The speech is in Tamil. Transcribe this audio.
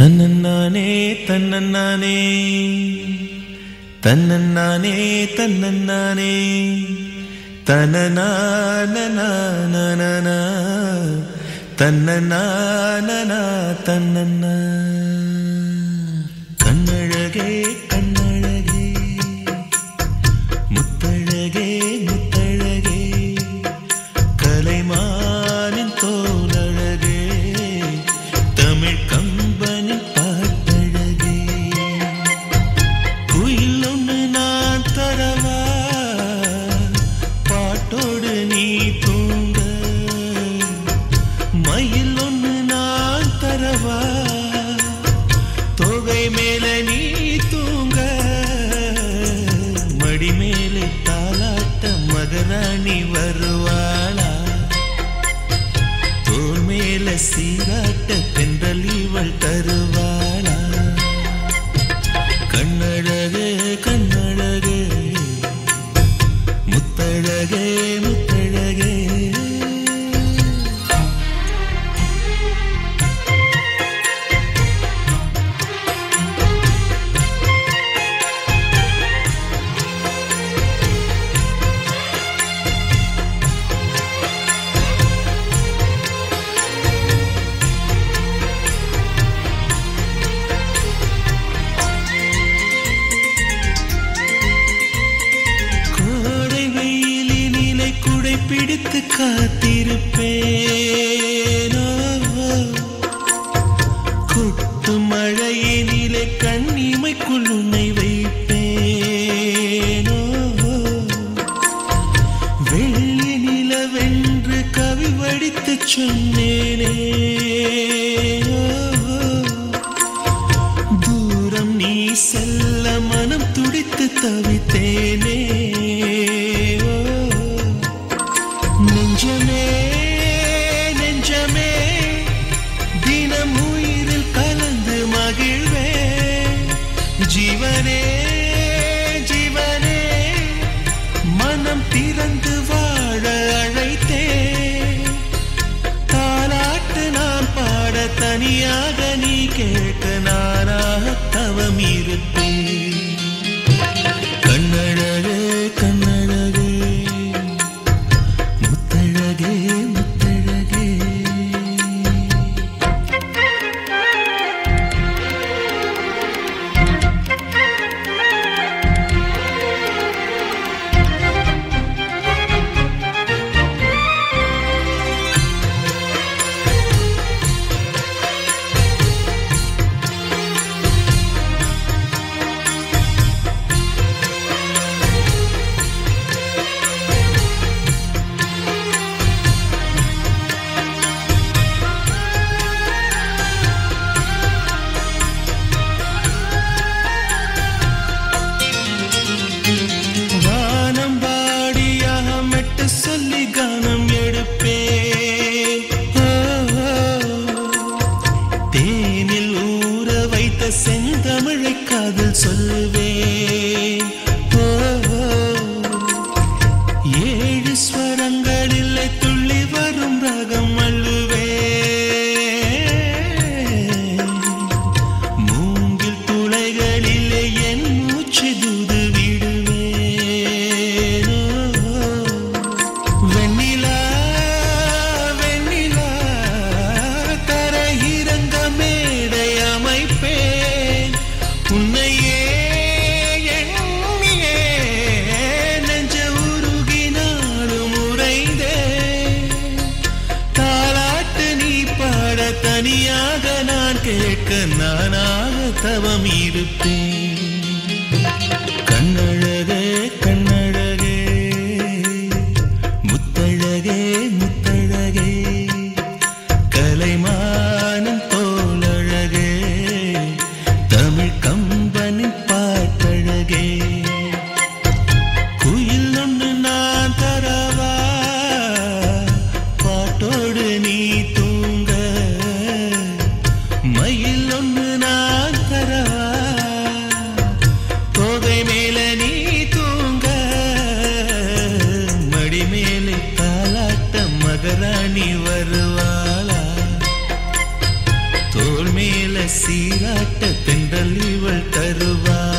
തന്നന്നാനേ തന്നന്നാനേ. തന്നന്നാനേ തന്നന്നാനേ. തന്നനാനന തന്നനാനന തന്നന്ന. மகாராணி வருவாளா? தோல் மேல சீராட்ட பிடித்து காத்திருப்பேனோ. குத்து மழையினிலே கண்ணிமைக்குள் உன்னை வைப்பேனோ. வெள்ளி நிலவென்று கவி வடித்து சொன்னேனே. ஜீவனே ஜீவனே மனம் திறந்து வாழ அழைத்தே தாலாட்டு நான் பாட தனியாக நீ கேட்க நானாக தவம் இருப்பேன். கண்ணழகே கண்ணழகே முத்தழகே சொல்லி தனியாக நான் கேட்க நானாக தவம் இருப்பேன். சீராட்ட தென்றல் இவள் தருவாளா.